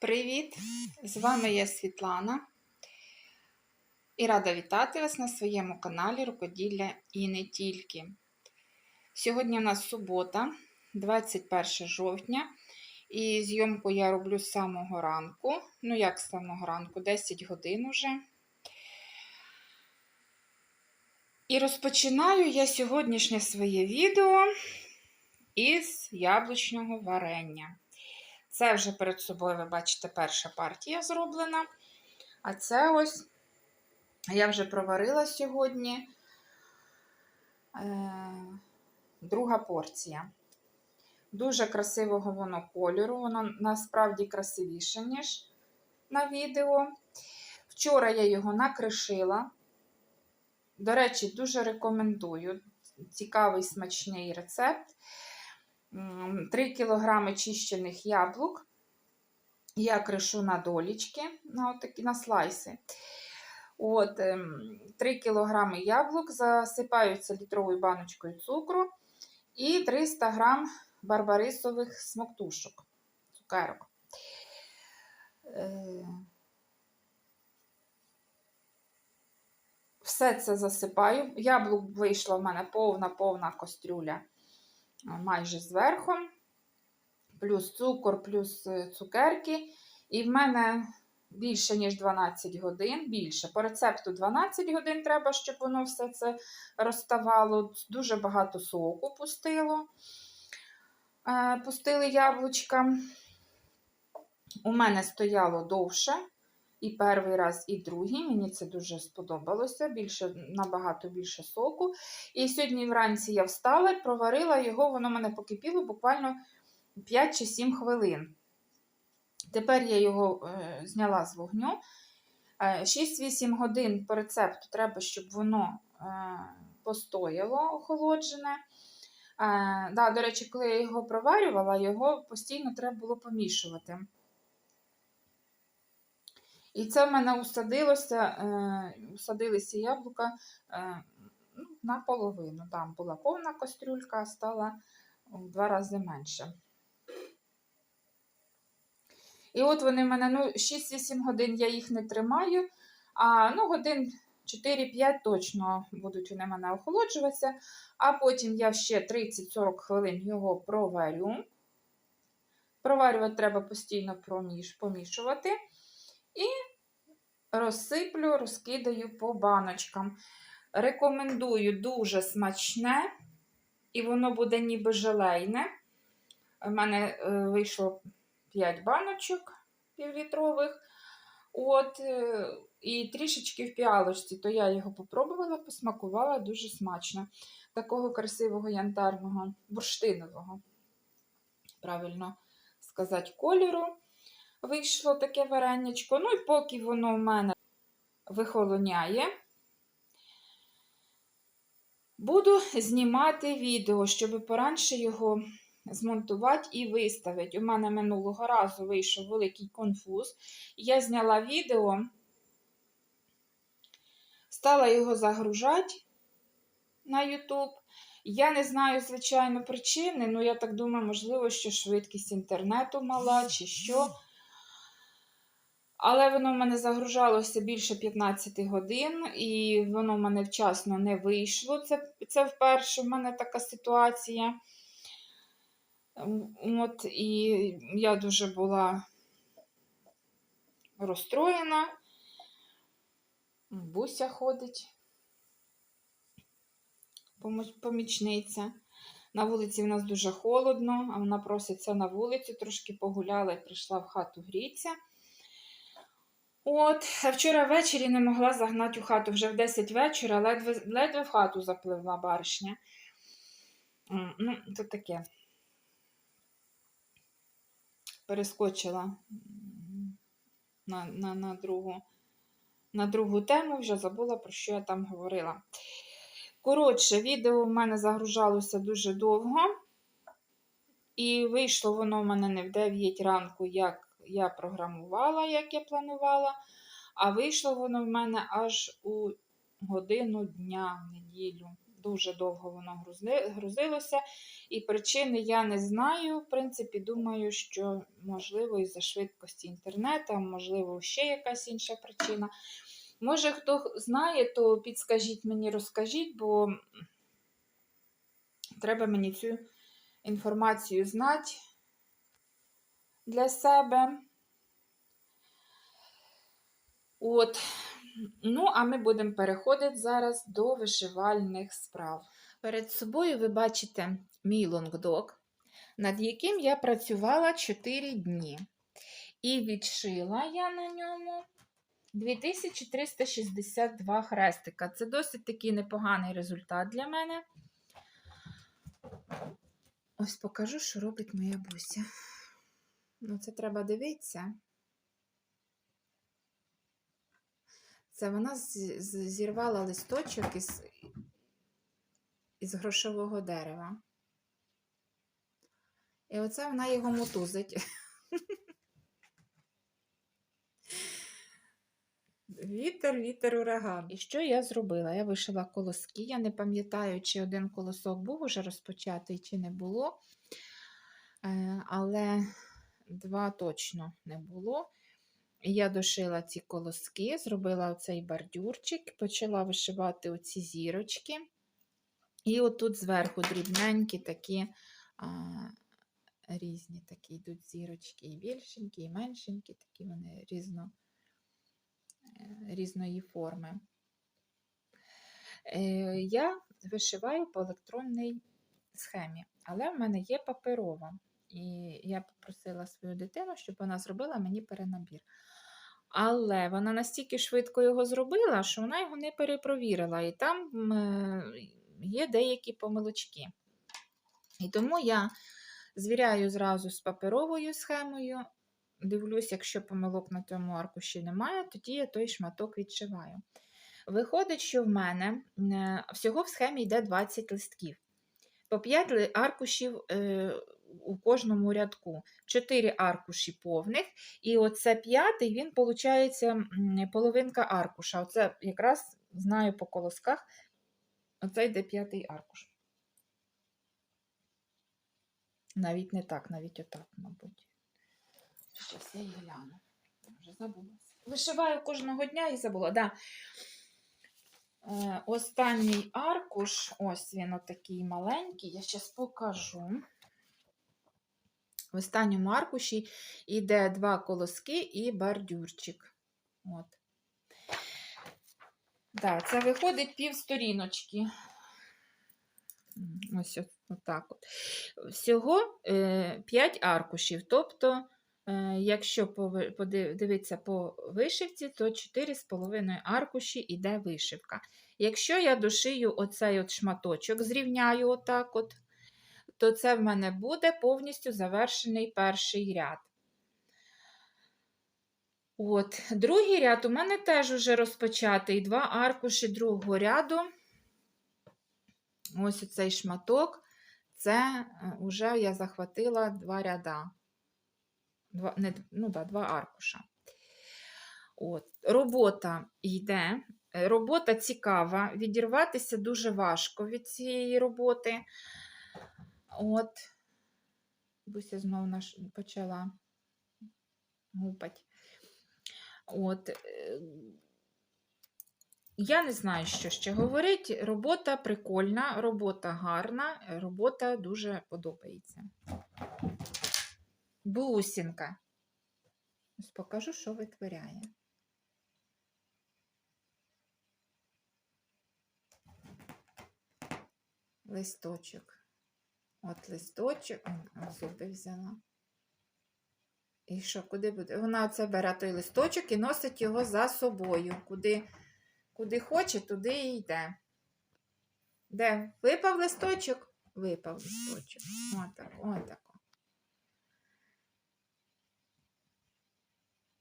Привіт! З вами я Світлана і рада вітати вас на своєму каналі Рукоділля і не тільки. Сьогодні у нас субота, 21 жовтня, і зйомку я роблю з самого ранку. Ну, як з самого ранку, 10 годин уже. І розпочинаю я сьогоднішнє своє відео із яблучного варення. Це вже перед собою, ви бачите, перша партія зроблена. А це ось я вже проварила сьогодні е, друга порція. Дуже красивого воно кольору, воно насправді красивіше, ніж на відео. Вчора я його накришила. До речі, дуже рекомендую. Цікавий смачний рецепт. 3 кг чищених яблук. Я кришу на долічки, на отакі, на слайси. От, 3 кг яблук засипаються літровою баночкою цукру і 300 г барбарисових смоктушок, цукерок. Е, все це засипаю. Яблук вийшла в мене повна-повна кастрюля майже зверху, плюс цукор, плюс е, цукерки. І в мене більше, ніж 12 годин. Більше. По рецепту 12 годин треба, щоб воно все це розставало. Дуже багато соку пустило. Е, пустили яблучка. У мене стояло довше. І перший раз, і другий. Мені це дуже сподобалося, більше, набагато більше соку. І сьогодні вранці я встала проварила його, воно мене покипіло буквально 5 чи 7 хвилин. Тепер я його е, зняла з вогню. 6-8 годин по рецепту треба, щоб воно е, постояло охолоджене. Е, да, До речі, коли я його проварювала, його постійно треба було помішувати. І це в мене усадилося, е, усадилися яблука е, ну, наполовину. Там була повна кастрюлька, а стала в два рази менше. І от вони в мене ну, 6-8 годин я їх не тримаю, а ну, годин 4-5 точно будуть вони в мене охолоджуватися. А потім я ще 30-40 хвилин його проварю. Проварювати треба постійно помішувати. І розсиплю, розкидаю по баночкам. Рекомендую дуже смачне, і воно буде ніби желейне. У мене е, вийшло 5 баночок півлітрових. От, е, І трішечки в піалочці, то я його попробувала, посмакувала дуже смачно. Такого красивого янтарного, бурштинового, правильно сказати, кольору вийшло таке варенячко. Ну і поки воно в мене вихолоняє, буду знімати відео, щоб поранше його змонтувати і виставити. У мене минулого разу вийшов великий конфуз. Я зняла відео, стала його загружати на YouTube. Я не знаю, звичайно, причини, але я так думаю, можливо, що швидкість інтернету мала, чи що. Але воно в мене загружалося більше 15 годин, і воно в мене вчасно не вийшло. Це це вперше в мене така ситуація. От, І я дуже була розстроєна. Буся ходить, помічниця. На вулиці в нас дуже холодно, а вона проситься на вулицю, трошки погуляла і прийшла в хату гріться. От, вчора ввечері не могла загнати у хату вже в 10 вечора, ледве ледве в хату запливла баришня. Ну, це таке. Перескочила на на, на, другу на другу тему, вже забула, про що я там говорила. Коротше, відео в мене загружалося дуже довго, і вийшло воно в мене не в 9 ранку, як я програмувала, як я планувала, а вийшло воно в мене аж у годину дня в неділю. дуже довго воно грузилося. І причини я не знаю. В принципі, думаю, що можливо із-за швидкості інтернету, можливо, ще якась інша причина. Може, хто знає, то підскажіть мені, розкажіть, бо треба мені цю інформацію знати для себе. От. Ну, а ми будемо переходити зараз до вишивальних справ. Перед собою ви бачите мій лонгдог, над яким я працювала 4 дні. І відшила я на ньому 2362 хрестика. Це досить такий непоганий результат для мене. Ось покажу, що робить моя буся. Ну, це треба дивитися. Це вона зірвала листочок із, із грошового дерева. І оце вона його мотузить. Вітер, вітер, ураган. І що я зробила? Я вишила колоски. Я не пам'ятаю, чи один колосок був уже розпочатий, чи не було. Е, Але два точно не було. Я дошила ці колоски, зробила оцей бордюрчик, почала вишивати оці зірочки. І отут зверху дрібненькі такі а, різні такі йдуть зірочки, і більшенькі, і меншенькі, такі вони різно, е, різної форми. Е, Я вишиваю по електронній схемі, але в мене є паперова. І я попросила свою дитину, щоб вона зробила мені перенабір. Але вона настільки швидко його зробила, що вона його не перепровірила. І там е, є деякі помилочки. І тому я звіряю зразу з паперовою схемою. Дивлюсь, якщо помилок на тому аркуші немає, тоді я той шматок відшиваю. Виходить, що в мене е, всього в схемі йде 20 листків. По 5 аркушів е, у кожному рядку, 4 аркуші повних, і оце п'ятий, він, виходить, половинка аркуша. Оце якраз знаю по колосках, оце йде п'ятий аркуш. Навіть не так, навіть отак, мабуть. Щас я і гляну. Вже забулася. Вишиваю кожного дня і забула. Да. Е, останній аркуш, ось він отакий маленький, я зараз покажу. В останньому аркуші йде два колоски і бордюрчик. От. Да, це виходить пів сторіночки. Ось от- отак от. Всього 5 аркушів. Тобто, е, якщо пови- поди- дивитися по вишивці, то 4,5 аркуші йде вишивка. Якщо я дошию оцей от шматочок, зрівняю отак от, то це в мене буде повністю завершений перший ряд. От, другий ряд у мене теж уже розпочатий. Два аркуші другого ряду. Ось оцей шматок. Це вже я захватила два ряда. Два, не, ну да, два аркуша. От. Робота йде. Е, Робота цікава, відірватися дуже важко від цієї роботи. От, Буся знову наш почала гупать. От, е, я не знаю, що ще говорити. Робота прикольна, робота гарна, робота дуже подобається. Бусінка. Ось покажу, що витворяє. Листочок. От листочок, зуби взяла. І що, куди буде? Вона оце бере той листочок і носить його за собою. Куди, куди хоче, туди і йде. Де? Випав листочок? Випав листочок. Отак, отак.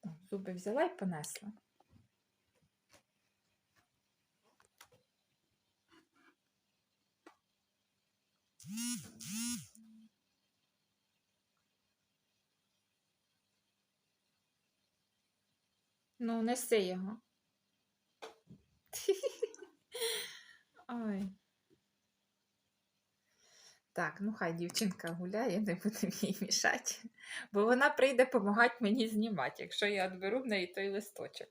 О, Зуби взяла і понесла. Ну, неси його. Ой. Так, ну хай дівчинка гуляє, не будемо їй мішати, бо вона прийде допомагати мені знімати, якщо я відберу в неї той листочок.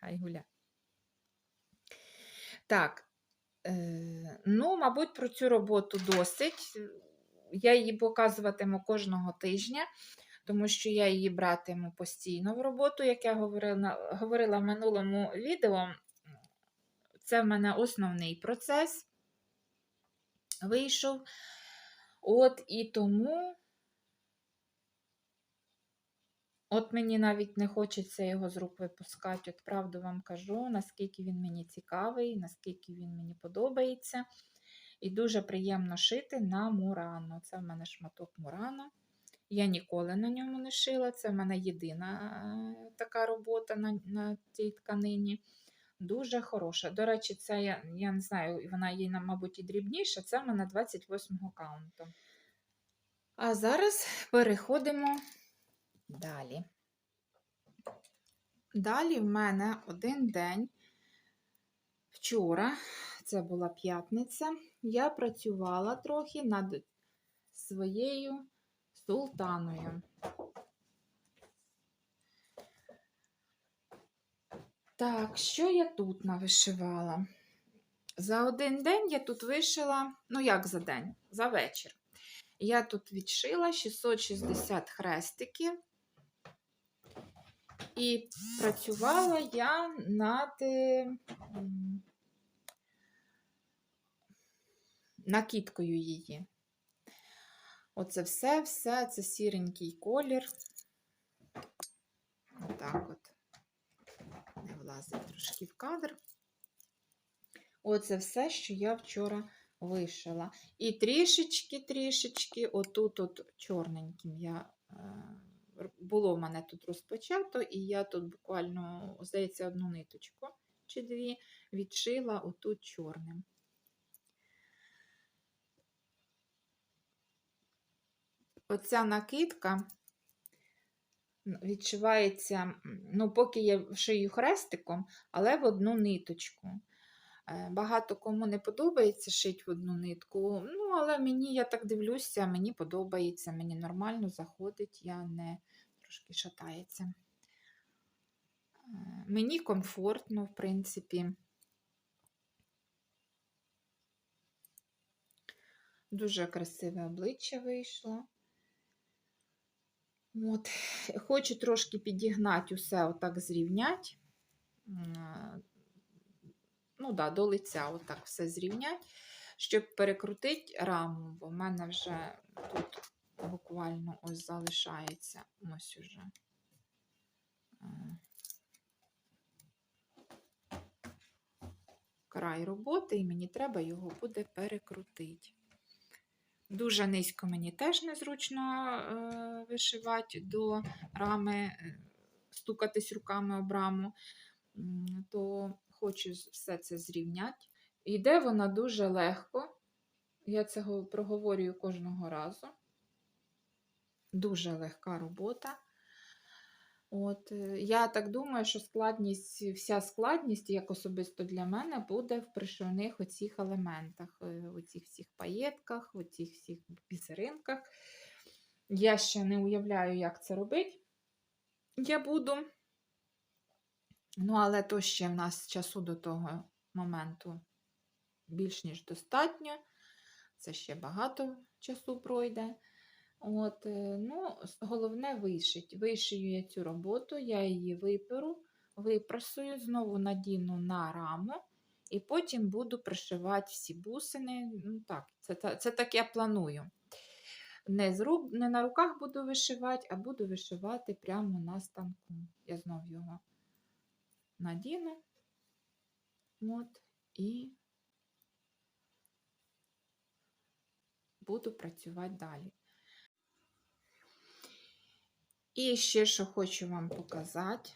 Хай гуляє. Так, ну, мабуть, про цю роботу досить. Я її показуватиму кожного тижня, тому що я її братиму постійно в роботу, як я говорила, говорила в минулому відео. Це в мене основний процес вийшов. От і тому, от мені навіть не хочеться його з рук випускати. От правду вам кажу, наскільки він мені цікавий, наскільки він мені подобається. І дуже приємно шити на мурану. Це в мене шматок мурана. Я ніколи на ньому не шила. Це в мене єдина е, така робота на, на цій тканині. Дуже хороша. До речі, це я, я не знаю, вона є, мабуть, і дрібніша. Це в мене 28 каунту. А зараз переходимо далі. Далі в мене один день. Вчора, це була п'ятниця, я працювала трохи над своєю султаною. Так, що я тут навишивала? За один день я тут вишила, ну як за день, за вечір. Я тут відшила 660 хрестиків. І працювала я над накидкою її. Оце все, все, це сіренький колір. Отак от. Не влазить трошки в кадр. Оце все, що я вчора вишила. І трішечки-трішечки, отут от чорненьким я. Було в мене тут розпочато, і я тут буквально, здається, одну ниточку чи дві відшила отут чорним. Оця накидка відшивається, ну, поки я шию хрестиком, але в одну ниточку. Е, Багато кому не подобається шити в одну нитку. Ну, але мені, я так дивлюся, мені подобається, мені нормально заходить, я не трошки шатається. Е, Мені комфортно, в принципі. Дуже красиве обличчя вийшло. От. Хочу трошки підігнати усе, отак зрівняти. Ну да, до лиця отак все зрівняти, щоб перекрутити раму, бо в мене вже тут буквально ось залишається ось уже. е, Край роботи, і мені треба його буде перекрутити. Дуже низько мені теж незручно е, вишивати до рами, е, стукатись руками об раму, то хочу все це зрівняти. Йде вона дуже легко. Я це проговорюю кожного разу. Дуже легка робота. От, е, я так думаю, що складність, вся складність, як особисто для мене, буде в пришивних оцих елементах, е, оцих всіх паєтках, оцих всіх бісеринках. Я ще не уявляю, як це робити. Я буду. Ну, але то ще в нас часу до того моменту більш ніж достатньо. Це ще багато часу пройде. От, е, ну, головне вишить. Вишию я цю роботу, я її виперу, випрасую, знову надіну на раму, і потім буду пришивати всі бусини. Ну, так, це, це так я планую. Не, з не на руках буду вишивати, а буду вишивати прямо на станку. Я знов його надіну. От, і буду працювати далі. І ще що хочу вам показати.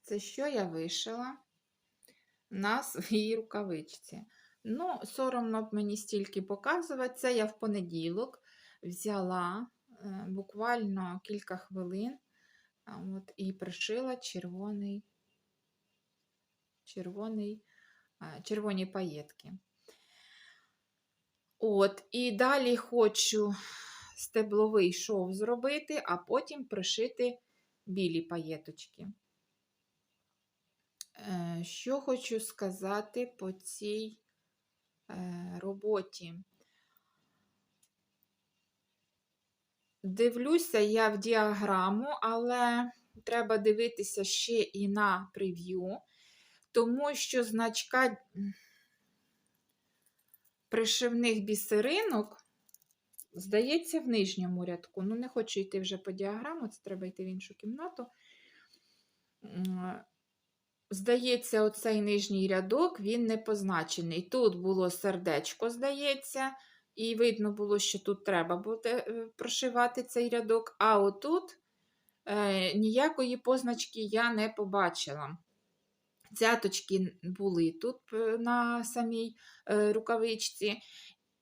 Це що я вишила на своїй рукавичці. Ну, соромно б мені стільки показувати. Це я в понеділок взяла е, буквально кілька хвилин от, і пришила червоний, червоний, червоні паєтки. От, і далі хочу стебловий шов зробити, а потім пришити білі паєточки. Е, Що хочу сказати по цій е, роботі? Дивлюся я в діаграму, але треба дивитися ще і на прев'ю, тому що значка пришивних бісеринок, здається, в нижньому рядку. Ну, не хочу йти вже по діаграму, це треба йти в іншу кімнату. Здається, оцей нижній рядок він не позначений. Тут було сердечко, здається, і видно було, що тут треба буде е, прошивати цей рядок, а отут е, ніякої позначки я не побачила. Цяточки були тут е, на самій е, рукавичці,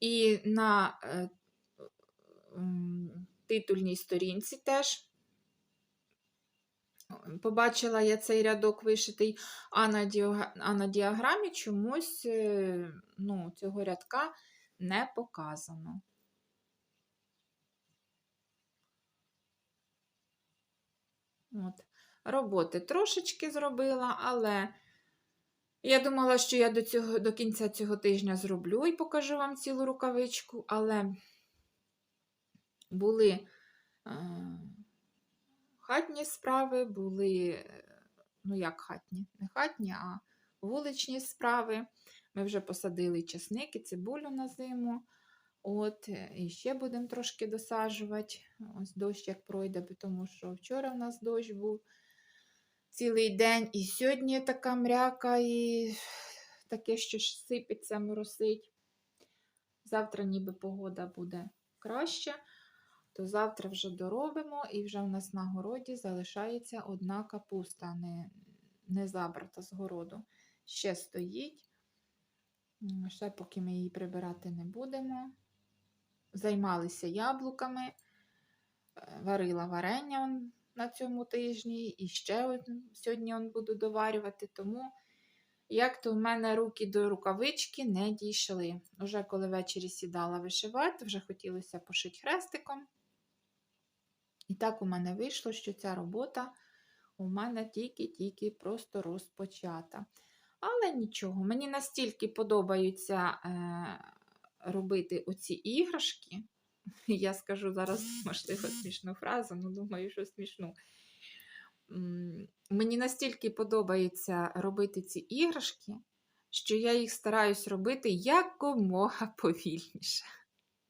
і на е, титульній сторінці теж побачила я цей рядок вишитий, а на, діога- а на діаграмі чомусь е, ну, цього рядка не показано. От. Роботи трошечки зробила, але я думала, що я до, цього, до кінця цього тижня зроблю і покажу вам цілу рукавичку, але були е, хатні справи, були, е, ну як хатні, не хатні, а вуличні справи. Ми вже посадили часник і цибулю на зиму. От, і ще будемо трошки досаджувати. Ось дощ як пройде, тому що вчора в нас дощ був цілий день, і сьогодні така мряка, і таке, що ж сипеться, моросить. Завтра ніби погода буде краща, то завтра вже доробимо, і вже в нас на городі залишається одна капуста, не, не забрата з городу. Ще стоїть. Ще поки ми її прибирати не будемо. Займалися яблуками, е, варила варення на цьому тижні, і ще сьогодні буду доварювати, тому як то в мене руки до рукавички не дійшли. Уже коли ввечері сідала вишивати, вже хотілося пошити хрестиком. І так у мене вийшло, що ця робота у мене тільки-тільки просто розпочата. Але нічого, мені настільки подобаються е, робити оці іграшки. Я скажу зараз, можливо, смішну фразу, ну думаю, що смішну. Мені настільки подобається робити ці іграшки, що я їх стараюсь робити якомога повільніше.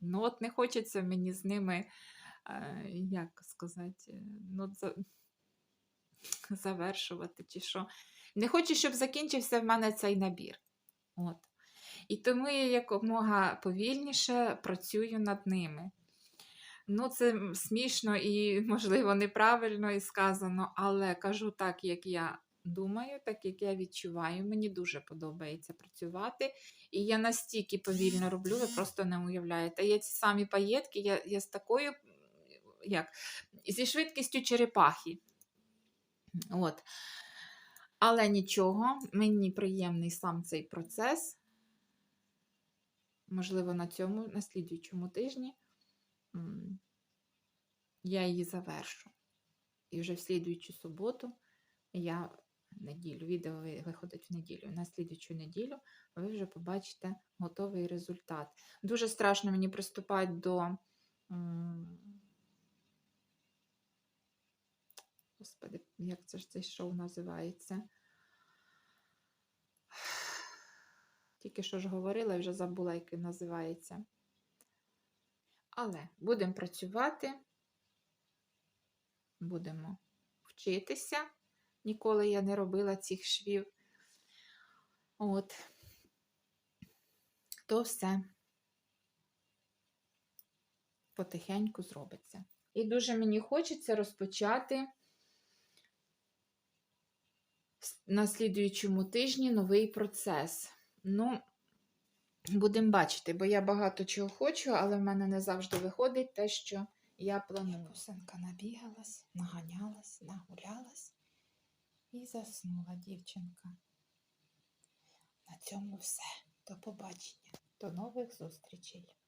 Ну, от не хочеться мені з ними, е, як сказати, е, ну, за... завершувати чи що. Не хочу, щоб закінчився в мене цей набір. От. І тому я якомога повільніше працюю над ними. Ну, це смішно і, можливо, неправильно і сказано, але кажу так, як я думаю, так як я відчуваю. Мені дуже подобається працювати. І я настільки повільно роблю, ви просто не уявляєте. Я ці самі паєтки, я, я з такою, як, зі швидкістю черепахи. От. Але нічого, мені приємний сам цей процес. Можливо, на цьому, на слідуючому тижні я її завершу. І вже в слідуючу суботу я неділю, відео виходить в неділю. На слідуючу неділю ви вже побачите готовий результат. Дуже страшно мені приступати до. Господи, як це ж цей шоу називається? Тільки що ж говорила вже забула, як він називається. Але будемо працювати, будемо вчитися. Ніколи я не робила цих швів. От, то все потихеньку зробиться. І дуже мені хочеться розпочати на слідуючому тижні новий процес. Ну, будемо бачити, бо я багато чого хочу, але в мене не завжди виходить те, що я планую. Кусенка набігалась, наганялась, нагулялась і заснула дівчинка. На цьому все. До побачення. До нових зустрічей!